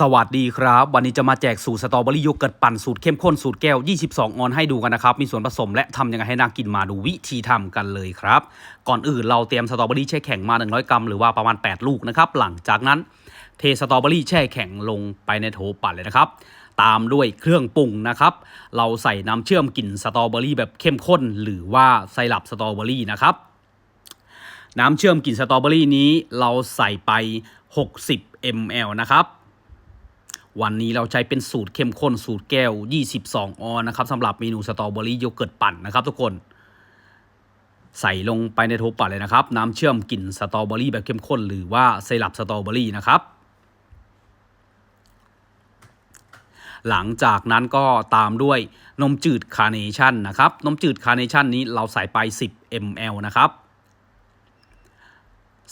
สวัสดีครับ วันนี้จะมาแจกสูตรสตรอเบอรี่โยเกิร์ตปั่นสูตรเข้มข้นสูตรแก้ว 22 ออนให้ดูกันนะครับ มีส่วนผสมและทำยังไงให้น่ากินมาดูวิธีทำกันเลยครับ ก่อนอื่นเราเตรียมสตรอเบอรี่แช่แข็งมา 100 กรัมหรือว่าประมาณ 8 ลูกนะครับ หลังจากนั้นเทสตรอเบอรี่แช่แข็งลงไปในโถปั่นเลยนะครับ ตามด้วยเครื่องปรุงนะครับ เราใส่น้ำเชื่อมกลิ่นสตรอเบอรี่แบบเข้มข้น หรือว่าไซรัปสตรอเบอรี่นะครับน้ำเชื่อมกลิ่นสตรอเบอรี่นี้เราใส่ไป 60 ml นะครับ วันนี้เราใช้เป็นสูตรเข้มข้นสูตรแก้ว 22 ออนนะครับสำหรับเมนูสตรอเบอรี่โยเกิร์ตปั่นนะครับทุกคน ใส่ลงไปในโถปั่นเลยนะครับ น้ำเชื่อมกลิ่นสตรอเบอรี่แบบเข้มข้น หรือว่าไซรัปสตรอเบอรี่นะครับหลังจากนั้นก็ตามด้วยนมจืดคาร์เนชั่นนะครับ นมจืดคาร์เนชั่นนี้เราใส่ไป 10 ml นะครับ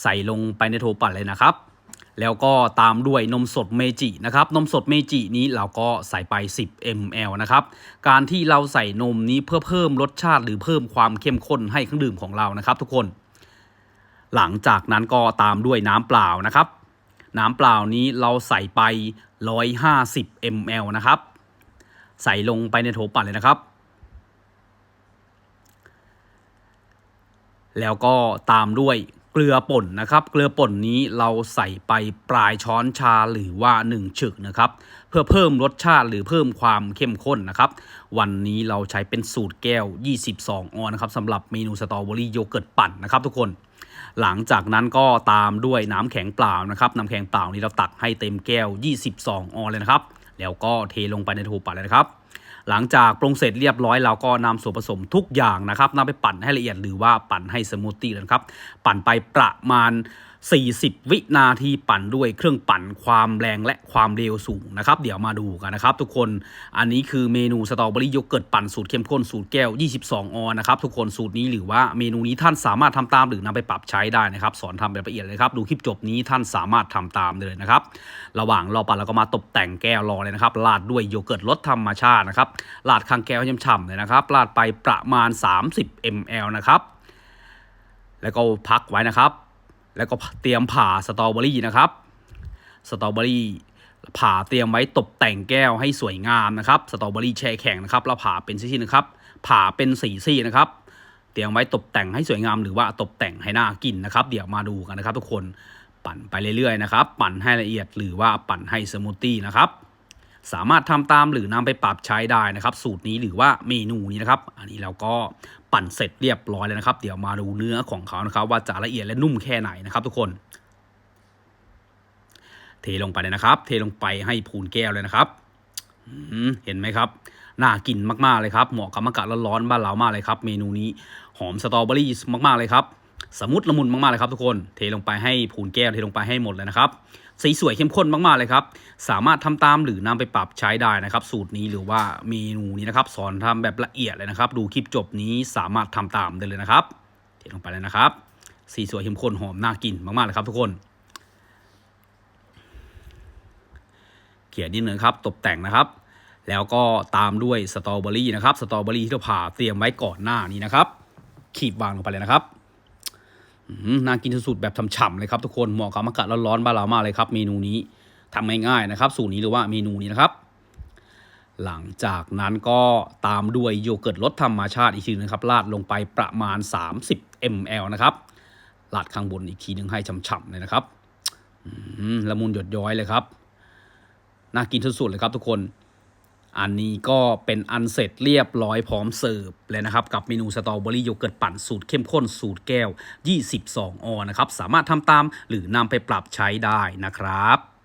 ใส่ลงไปในโถปั่นเลยนะครับ แล้วก็ตามด้วยนมสดเมจินะครับนมสดเมจินี้เราก็ใส่ไป 10 ml นะครับการที่เราใส่นมนี้เพื่อเพิ่มรสชาติหรือเพิ่มความเข้มข้นให้เครื่องดื่มของเรานะครับทุกคน หลังจากนั้นก็ตามด้วยน้ำเปล่านะครับ น้ำเปล่านี้เราใส่ไป 150 ml นะครับใส่ลงไปในโถปั่นเลยนะครับแล้วก็ตามด้วย เกลือป่นนะครับ เกลือป่นนี้เราใส่ไปปลายช้อนชาหรือว่า 1 ฉึกนะครับ เพื่อเพิ่มรสชาติหรือเพิ่มความเข้มข้นนะครับ วันนี้เราใช้เป็นสูตรแก้ว 22 ออนนะครับสำหรับเมนูสตรอเบอรี่โยเกิร์ตปั่นนะครับทุกคนหลังจากนั้นก็ตามด้วยน้ำแข็งเปล่านะครับ น้ำแข็งเปล่านี้เราตักให้เต็มแก้ว 22 ออนเลยนะครับ แล้วก็เทลงไปในโถปั่นเลยนะครับ หลังจากปรุงเสร็จเรียบร้อยเราก็นำส่วนผสมทุกอย่างนะครับนำไปปั่นให้ละเอียดหรือว่าปั่นให้สมูทตี้นะครับ ปั่นไปประมาณ 40 วินาทีปั่นด้วยเครื่องปั่นความแรงและความเร็วสูงนะครับ เดี๋ยวมาดูกันนะครับ ทุกคนอันนี้คือเมนูสตรอเบอรี่โยเกิร์ตปั่นสูตรเข้มข้นสูตรแก้ว 22 ออนนะครับทุกคนสูตรนี้หรือว่าเมนูนี้ท่านสามารถทำตามหรือนำไปปรับใช้ได้นะครับ สอนทำแบบละเอียดเลยครับ ดูคลิปจบนี้ท่านสามารถทำตามเลยนะครับ ระหว่างรอปั่นเราก็มาตกแต่งแก้วรอเลยนะครับราดด้วยโยเกิร์ตรสธรรมชาตินะครับราดข้างแก้วให้ฉ่ำๆเลยนะครับราดไปประมาณ 30 ml นะครับแล้วก็พักไว้นะครับ แล้วก็เตรียมผ่าสตรอเบอรี่นะครับสตรอเบอรี่ผ่าเตรียมไว้ตกแต่งแก้วให้สวยงามนะครับสตรอเบอรี่แช่แข็งนะครับแล้วผ่าเป็นซี่ๆนะครับผ่าเป็นสีซี่นะครับเตรียมไว้ตกแต่งให้สวยงามหรือว่าตกแต่งให้น่ากินนะครับ เดี๋ยวมาดูกันนะครับ ทุกคนปั่นไปเรื่อยๆนะครับ ปั่นให้ละเอียดหรือว่าปั่นให้สมูทตี้นะครับ สามารถทำตามหรือนำไปปรับใช้ได้นะครับ สูตรนี้หรือว่าเมนูนี้นะครับ อันนี้เราก็ปั่นเสร็จเรียบร้อยแล้วนะครับ เดี๋ยวมาดูเนื้อของเขานะครับ ว่าจะละเอียดและนุ่มแค่ไหนนะครับ ทุกคน เทลงไปเลยนะครับ เทลงไปให้พูนแก้วเลยนะครับเห็นไหมครับน่ากินมากๆเลยครับ เหมาะกับอากาศร้อนๆบ้านเรามากเลยครับ เมนูนี้หอมสตรอเบอรี่มากๆเลยครับ สมุดละมุนมากๆเลยครับทุกคน เทลงไปให้พูนแก้ว เทลงไปให้หมดเลยนะครับ สีสวยเข้มข้นมากๆเลยครับ สามารถทำตามหรือนำไปปรับใช้ได้นะครับ สูตรนี้หรือว่าเมนูนี้นะครับ สอนทำแบบละเอียดเลยนะครับ ดูคลิปจบนี้สามารถทำตามได้เลยนะครับ เทลงไปเลยนะครับ สีสวยเข้มข้นหอมน่ากินมากๆเลยครับทุกคนเขียนนิดนึงครับ ตกแต่งนะครับ แล้วก็ตามด้วยสตรอเบอรี่นะครับสตรอเบอรี่ที่เราผ่าเตรียมไว้ก่อนหน้านี้นะครับขีดวางลงไปเลยนะครับ น่ากินสุดๆแบบฉ่ำๆเลยครับทุกคนเหมาะกับอากาศร้อนๆบ้านเรามากเลยครับ เมนูนี้ทำง่ายๆนะครับ สูตรนี้หรือว่าเมนูนี้นะครับ หลังจากนั้นก็ตามด้วยโยเกิร์ตรสธรรมชาติอีกทีนึงครับราดลงไปประมาณ 30 ml นะครับราดข้างบนอีกทีนึงให้ฉ่ำๆเลยนะครับละมุนหยดย้อยเลยครับน่ากินสุดๆเลยครับทุกคน อันนี้ก็เป็นอันเสร็จเรียบร้อยพร้อมเสิร์ฟเลยนะครับ กับเมนูสตรอเบอรี่โยเกิร์ตปั่นสูตรเข้มข้นสูตรแก้ว 22 ออนนะครับ สามารถทำตามหรือนำไปปรับใช้ได้นะครับ